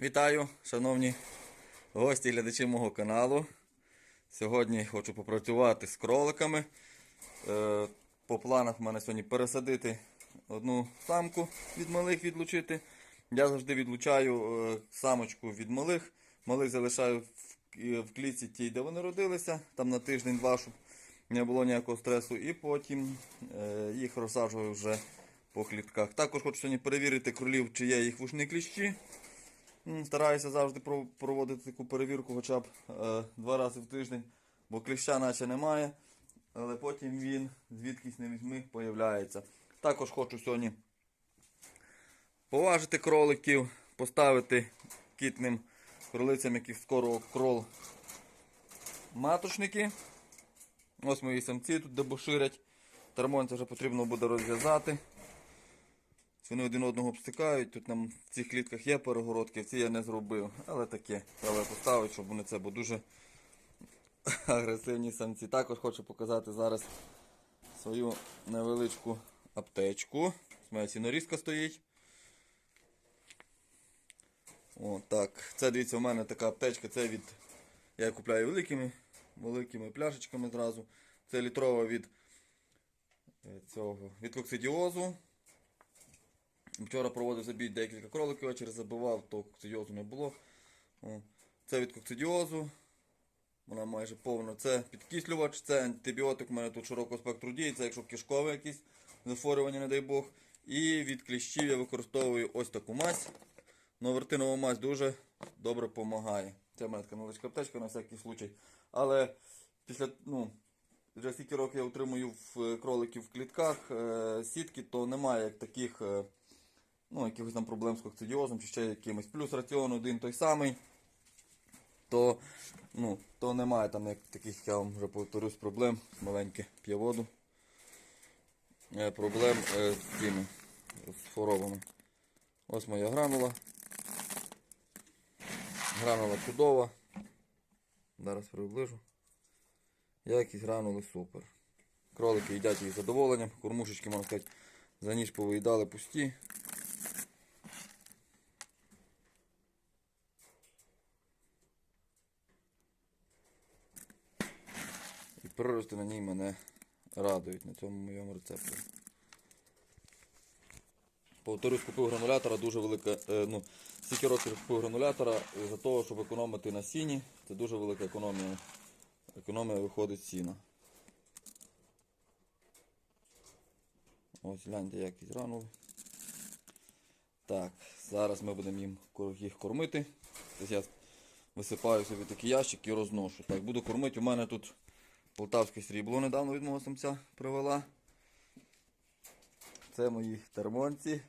Вітаю, шановні гості і глядачі мого каналу. Сьогодні хочу попрацювати з кроликами. Е, По планах в мене сьогодні пересадити одну самку від малих відлучити. Я завжди відлучаю е, самочку від малих. Малих залишаю в- е, клітці тій, де вони родилися, там на тиждень-два, щоб не було ніякого стресу. І потім їх розсаджую вже по клітках. Також хочу сьогодні перевірити кролів, чи є їх вушні кліщі. Стараюся завжди проводити таку перевірку хоча б е, два рази в тиждень, бо кліща наче немає, але потім він звідкись не візьми появляється. Також хочу сьогодні поважити кроликів, поставити кітним кролицям, які скоро крол маточники. Ось мої самці тут дебоширять. Термонця вже потрібно буде розв'язати. Вони один одного обстикають. Тут нам в цих клітках є перегородки, в цій я не зробив. Але таке. Треба поставити, щоб вони це, бо дуже агресивні самці. Також хочу показати зараз свою невеличку аптечку. Ось Моя сінорізка стоїть. О, так. Це дивіться, у мене така аптечка, це від. Я купляю великими, великими пляшечками зразу. Це літрова від е, цього від коксидіозу. Вчора проводив забій декілька кроликів, ввечері забивав, то коксидіозу не було. Це від коксидіозу. Вона майже повна. Це підкислювач, це антибіотик, у мене тут широкого спектру дії, це якщо кишкове якісь захворювання, не дай Бог. І від кліщів я використовую ось таку мазь. Новертинова мазь дуже добре допомагає. Це в мене така невеличка аптечка на всякий случай. Але після, ну, вже стільки років я утримую в е, кроликів в клітках е, сітки, то немає як таких е, ну, якихось там проблем з кокцидіозом чи ще якимось. Плюс раціон один той самий, то, ну, то немає там як таких, я вам вже повторюсь, проблем. Маленьке п'є воду. Е, проблем е, з цими з хворобами. Ось моя гранула. Гранула чудова. Зараз приближу. Якість гранули супер. Кролики їдять їх задоволенням, кормушечки, можна сказати, за ніч повиїдали пусті. І прирости на ній мене радують на цьому моєму рецепті. Повторюсь, купив гранулятора, дуже велика. Е, ну, стільки років купив гранулятора за того, щоб економити на сіні. Це дуже велика економія. Економія виходить сіна. Ось гляньте, якість гранули. Так, зараз ми будемо їм їх кормити. Тобто я висипаю собі такий ящик і розношу. Так, буду кормити. У мене тут полтавське срібло недавно від мого самця привела. Це мої термонці.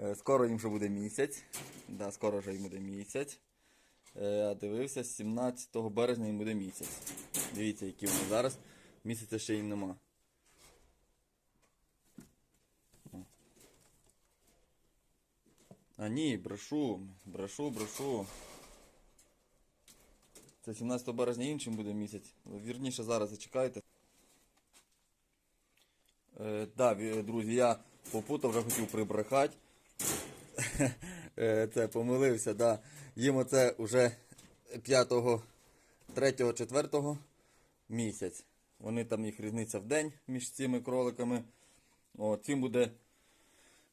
Е, Скоро їм вже буде місяць. Да, скоро вже їм буде місяць. Е, Я дивився, 17 березня їм буде місяць. Дивіться, які вони зараз. Місяця ще їм нема. А ні, брешу, брешу, брешу. Це 17 березня іншим буде місяць. Вірніше зараз зачекайте. Е, да, друзі, я попутав, вже хотів прибрехати. Е, Це помилився, да. Їм оце вже 5, 3, 4 місяць. Вони там їх різниця в день між цими кроликами. О, цим буде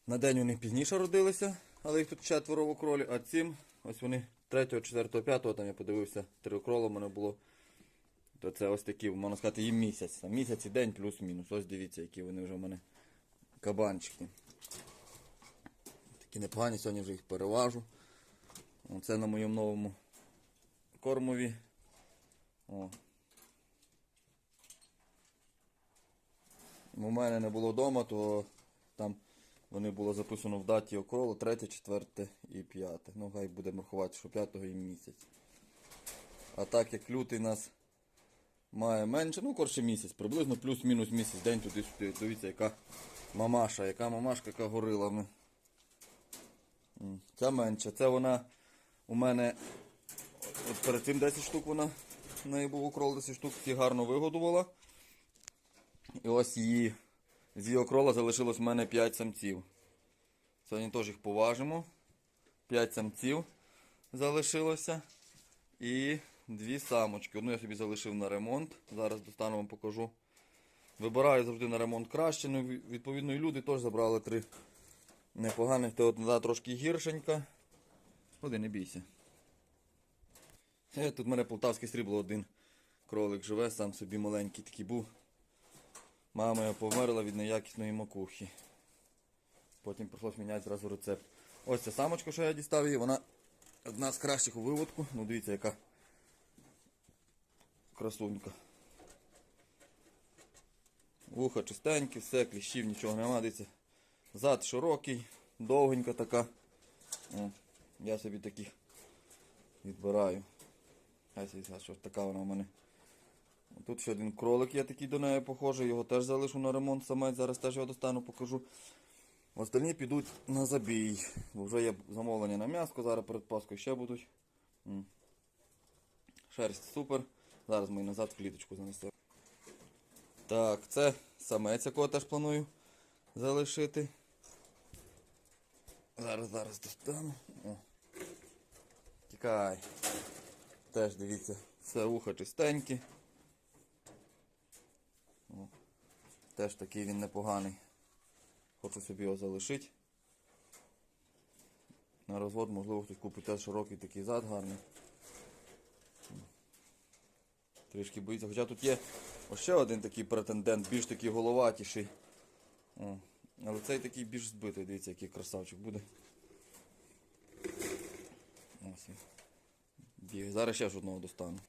на день вони пізніше родилися, але їх тут четверо в кролі, а цим ось вони 3, 4, 5, там я подивився, три крола в мене було. То це ось такі, можна сказати, їм місяць. Там місяць і день плюс-мінус. Ось дивіться, які вони вже в мене кабанчики. Такі непогані, сьогодні вже їх переважу. Оце на моєму новому кормові. О. У мене не було вдома, то там вони було записано в даті около 3, 4 і 5. Ну, хай будемо рахувати, що 5 їм місяць. А так як лютий нас має менше, ну коротше місяць, приблизно плюс-мінус місяць день туди сюди. Дивіться, яка мамаша, яка мамашка, яка горила. М. М, Ця менша. Це вона у мене от перед цим 10 штук вона в неї був укрол 10 штук, всі гарно вигодувала. І ось її з її окрола залишилось в мене 5 самців. Сьогодні теж їх поважимо. 5 самців. залишилося. І дві самочки. Одну я собі залишив на ремонт. Зараз достану вам покажу. Вибираю завжди на ремонт краще. Ну, відповідно, і люди теж забрали три непоганих. Та одна трошки гіршенька. Ходи, не бійся. Е, Тут в мене полтавське срібло один кролик живе, сам собі маленький такий був. Мама померла від неякісної макухи. Потім прийшлось міняти зразу рецепт. Ось ця самочка, що я дістав її, вона одна з кращих у виводку. Ну дивіться, яка красунька. Вуха чистенькі, все, кліщів, нічого нема, дивіться. Зад широкий, довгенька така. Я собі таких відбираю. Ось така вона в мене. Тут ще один кролик є такий до неї похожий, його теж залишу на ремонт самець, зараз теж його достану, покажу. Остальні підуть на забій. Бо вже є замовлення на м'яско, зараз перед Паскою ще будуть. Шерсть супер. Зараз ми її назад в кліточку занесемо. Так, це самець, якого теж планую залишити. Зараз, зараз достану. О. Тікай. Теж дивіться, все вуха чистенькі. О. Теж такий він непоганий. Хочу собі його залишити. На розвод, можливо, хтось купить теж широкий такий зад гарний. Трішки боїться. Хоча тут є ще один такий претендент, більш такий головатіший. О. Але цей такий більш збитий, дивіться, який красавчик буде. Ось він. Зараз ще ж одного достану.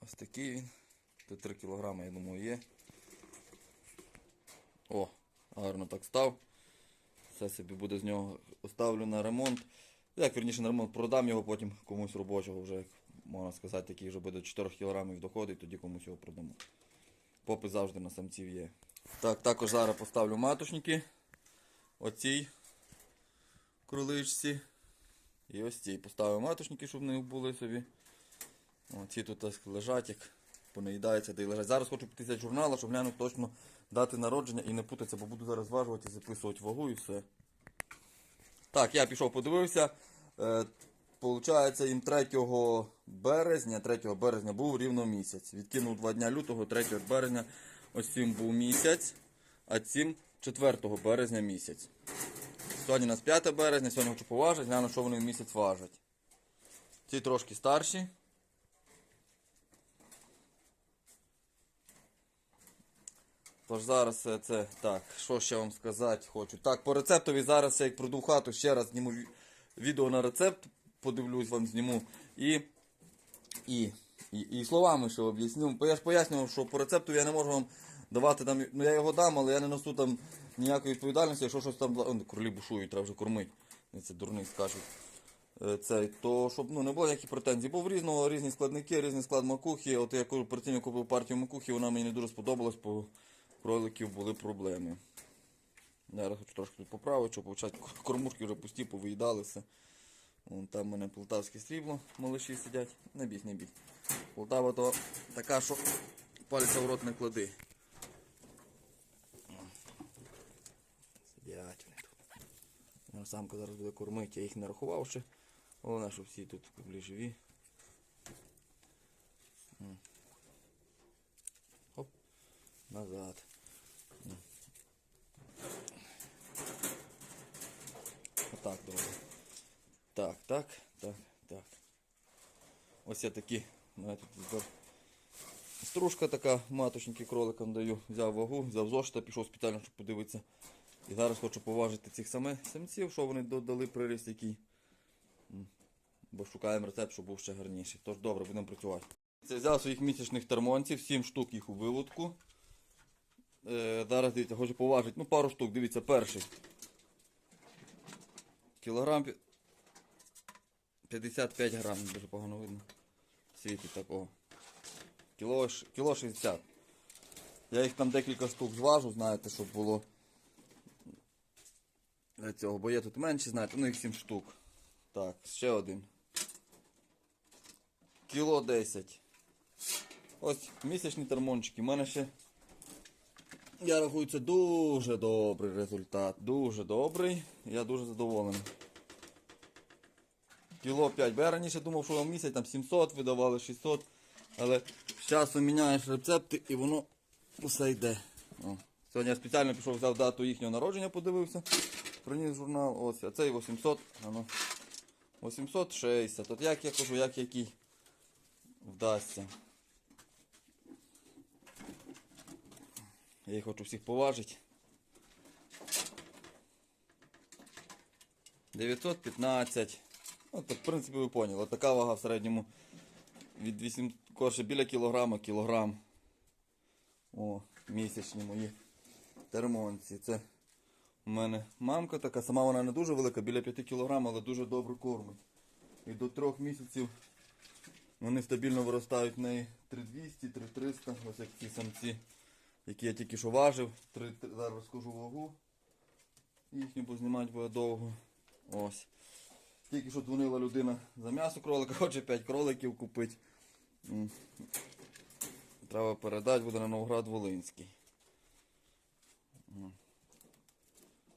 Ось такий він. Тут 3 кілограми, я думаю, є. О, гарно так став. Все собі буде з нього оставлю на ремонт. Як вірніше на ремонт продам його потім комусь робочого вже, як можна сказати, такий вже буде 4 кілограмів доходить, тоді комусь його продамо. Попит завжди на самців є. Так, також зараз поставлю маточники. Оцій кроличці. І ось цій поставив маточники, щоб в них були собі. О, ці тут так лежать, як понаїдаються, де й лежать. Зараз хочу піти з журнала, щоб глянути точно дати народження і не путатися, бо буду зараз зважувати, записувати вагу і все. Так, я пішов, подивився. Е, Получається, їм 3 березня, 3 березня був рівно місяць. Відкинув 2 дня лютого, 3 березня ось цим був місяць, а цим 4 березня місяць. Сьогодні у нас 5 березня, сьогодні хочу поважити, гляну, що вони місяць важать. Ці трошки старші. Тож зараз це. Так, що ще вам сказати хочу. Так, по рецептові зараз я як прийду в хату, ще раз зніму відео на рецепт, подивлюсь вам зніму. І. І. І, і словами ще об'ясню. Я ж пояснював, що по рецепту я не можу вам давати там. Ну я його дам, але я не несу там ніякої відповідальності, якщо щось там. О, кролі бушують, треба вже кормити. Це дурний скажуть. Е, Цей, то щоб ну, не було ніяких претензій. Був різного, різні складники, різний склад макухи. От я перед тим купив партію макухи, вона мені не дуже сподобалась, бо кроликів були проблеми. Зараз хочу трошки тут поправити, щоб почати кормушки вже пусті, повиїдали все. Вон там в мене полтавське срібло, малиші сидять. Не бійсь, не бійсь. Полтава то така, що пальця в рот не клади. Сидять вони тут. Самка зараз буде кормити, я їх не рахував ще. Головне, щоб всі тут були живі. Хоп. Назад. Так, так, так. Ось я такі. тепер Стружка така, маточники кроликам даю. Взяв вагу, взяв зошита, пішов спеціально, щоб подивитися. І зараз хочу поважити цих саме самців, що вони додали приріст який. Бо шукаємо рецепт, щоб був ще гарніший. Тож добре, будемо працювати. Це взяв своїх місячних термонців, 7 штук їх у вилудку. Е, зараз дивіться, хочу поважити. Ну, пару штук, дивіться, перший. Кілограм 55 грам, дуже погано видно. Світить такого. Кіло, кіло 60. Я їх там декілька штук зважу, знаєте, щоб було для цього, бо є тут менші, знаєте, ну їх 7 штук. Так, ще один. Кіло 10. Ось місячні термончики. У мене ще. Я рахую, це дуже добрий результат. Дуже добрий. Я дуже задоволений. Кіло 5. Бо я раніше думав, що в місяць там 700 видавали, 600. Але з часом міняєш рецепти і воно усе йде. О. Сьогодні я спеціально пішов, взяв дату їхнього народження, подивився. Приніс журнал. Ось, а цей 800. А ну, 860. От як я кажу, як який вдасться. Я їх хочу всіх поважити. 915. Ну, в принципі, ви поняли. Така вага в середньому від 8 корше біля кілограма, кілограм. О, місячні мої термонці. Це у мене мамка така, сама вона не дуже велика, біля 5 кілограм, але дуже добре кормить. І до 3 місяців вони стабільно виростають в неї 3200, 3300, ось як ці самці, які я тільки що важив. Три- три- зараз розкажу вагу. Їхню познімати буде довго. Ось. Тільки що дзвонила людина за м'ясо кролика, хоче 5 кроликів купити. Треба передати, буде на Новград Волинський.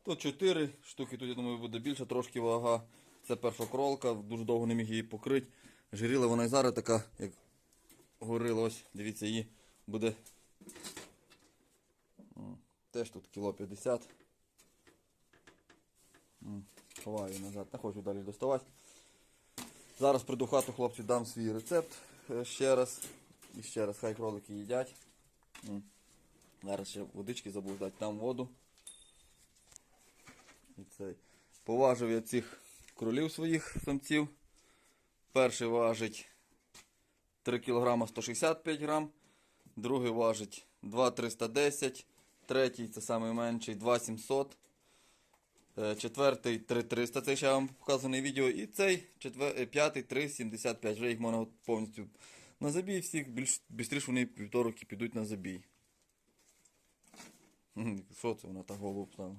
Тут 4 штуки, тут я думаю буде більше, трошки вага. Це перша кролка, дуже довго не міг її покрити. Жиріла вона і зараз така, як горила, ось, дивіться, її буде. Теж тут кіло 50. Ховаю назад, не хочу далі доставати. Зараз прийду хату хлопці дам свій рецепт е, ще раз. І ще раз хай кролики їдять. Зараз ще водички забув дати, там воду. І цей. Поважив я цих кролів своїх самців. Перший важить 3 кг 165 грам, другий важить 2,310, третій це найменший 2,700. Е, Четвертий 3300, це ще вам показаний відео. І цей четвер... е, п'ятий 375. Вже їх можна повністю на забій всіх, більш швидше вони півтороки підуть на забій. Що це вона так голову встала?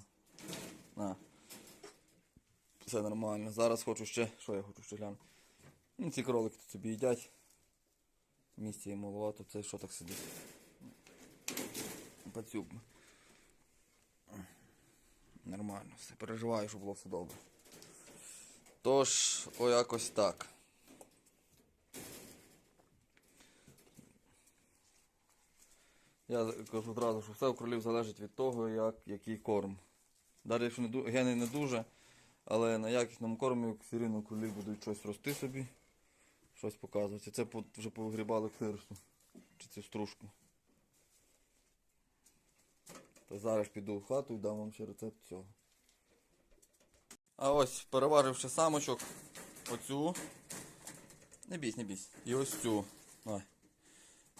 А. Все нормально. Зараз хочу ще. Що я хочу ще глянути? Ну, ці кролики тут собі їдять. Місця їм маловато, це що так сидить? Пацюк. Нормально, все. Переживаю, щоб було все добре. Тож, о якось так. Я кажу одразу, що все у кролів залежить від того, як, який корм. Навіть якщо не, гени не дуже, але на якісному кормі все рівно кролі будуть щось рости собі, щось показувати. Це вже повигрібали ксирсу, чи цю стружку. Зараз піду в хату і дам вам ще рецепт цього. А ось, переваривши самочок, оцю. Не бійсь, не бійсь. І ось цю. Ой.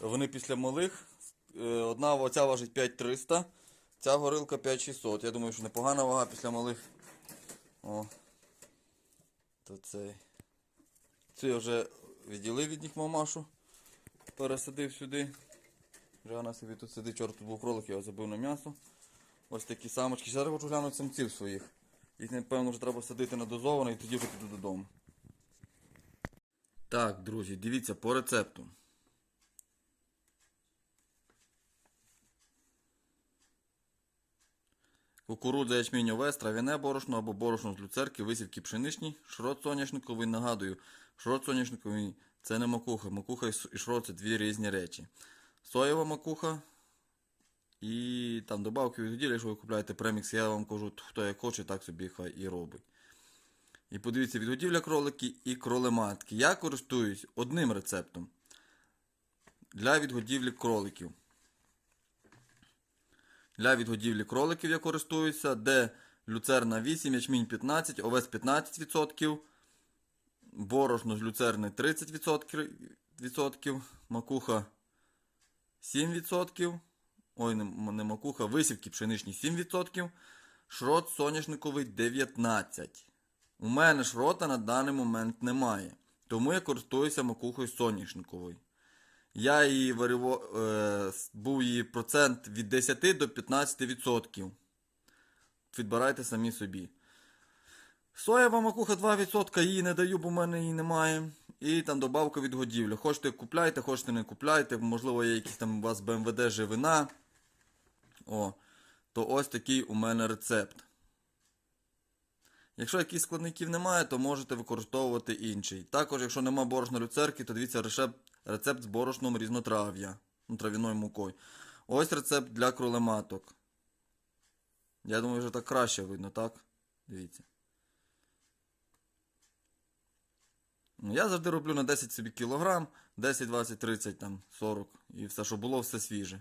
Вони після малих. е, Одна оця важить 5300, ця горилка 5600. Я думаю, що непогана вага після малих. О. То цей. Цю я вже відділив від них мамашу. Пересадив сюди. Вже вона собі тут сидить, чорт тут був кролик, я забив на м'ясо. Ось такі самочки. Зараз хочу глянути самців своїх. Їх, напевно, вже треба садити на дозовано і тоді вже піду додому. Так, друзі, дивіться по рецепту. Кукурудза, ячмінь, овес, трав'яне борошно або борошно з люцерки, висівки пшеничні, шрот соняшниковий. Нагадую, шрот соняшниковий це не макуха. Макуха і шрот це дві різні речі. Соєва макуха і там добавки від якщо ви купуєте премікс, я вам кажу, хто як хоче, так собі хай і робить. І подивіться, відгодівля кролики і кролематки. Я користуюсь одним рецептом для відгодівлі кроликів. Для відгодівлі кроликів я користуюся, де люцерна 8, ячмінь 15, овес 15%, борошно з люцерни 30%, відсотків, макуха 7%, ой, не, макуха, висівки пшеничні 7%, шрот соняшниковий 19%. У мене шрота на даний момент немає, тому я користуюся макухою соняшниковою. Я її варіво, е, був її процент від 10 до 15%. Відбирайте самі собі. Соєва макуха 2%, її не даю, бо в мене її немає. І там добавка від годівлі. Хочете купляйте, хочете не купляйте. Можливо, є якийсь там у вас БМВД живина. О, то ось такий у мене рецепт. Якщо якихось складників немає, то можете використовувати інший. Також, якщо нема борошна люцерки, то дивіться рецепт з борошном різнотрав'я, ну, трав'яною мукою. Ось рецепт для кролематок. Я думаю, вже так краще видно, так? Дивіться. Я завжди роблю на 10 собі кілограм, 10, 20, 30, там, 40. І все, що було, все свіже.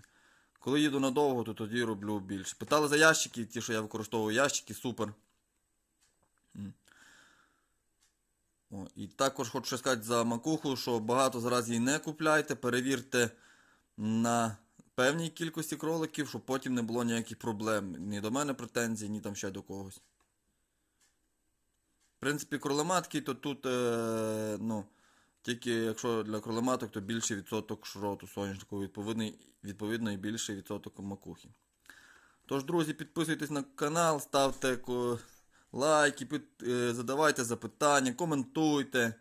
Коли їду надовго, то тоді роблю більше. Питали за ящики, ті, що я використовую ящики, супер. О, і також хочу сказати за макуху, що багато зараз її не купляйте, перевірте на певній кількості кроликів, щоб потім не було ніяких проблем. Ні до мене претензій, ні там ще до когось. Принципі, кролематки, то тут, е, ну, тільки якщо для кролематок, то більший відсоток шроту соняшнику, відповідний, відповідно і більший відсоток макухи. Тож, друзі, підписуйтесь на канал, ставте лайки, пит- е, задавайте запитання, коментуйте.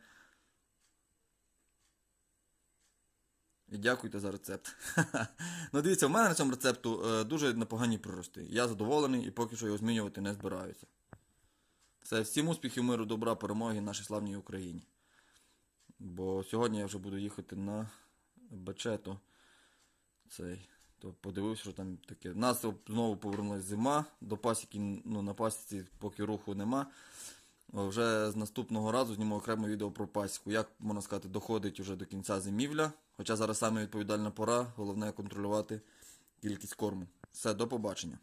І дякуйте за рецепт. ну дивіться, в мене на цьому рецепту е, дуже непогані прирости. Я задоволений і поки що його змінювати не збираюся. Все, всім успіхів, миру, добра, перемоги нашій славній Україні. Бо сьогодні я вже буду їхати на Бачето. Цей. То подивився, що там таке. Нас знову повернулася зима. До пасіки, ну, на пасіці поки руху нема. Вже з наступного разу зніму окреме відео про пасіку. Як можна сказати, доходить уже до кінця зимівля. Хоча зараз саме відповідальна пора, головне контролювати кількість корму. Все, до побачення.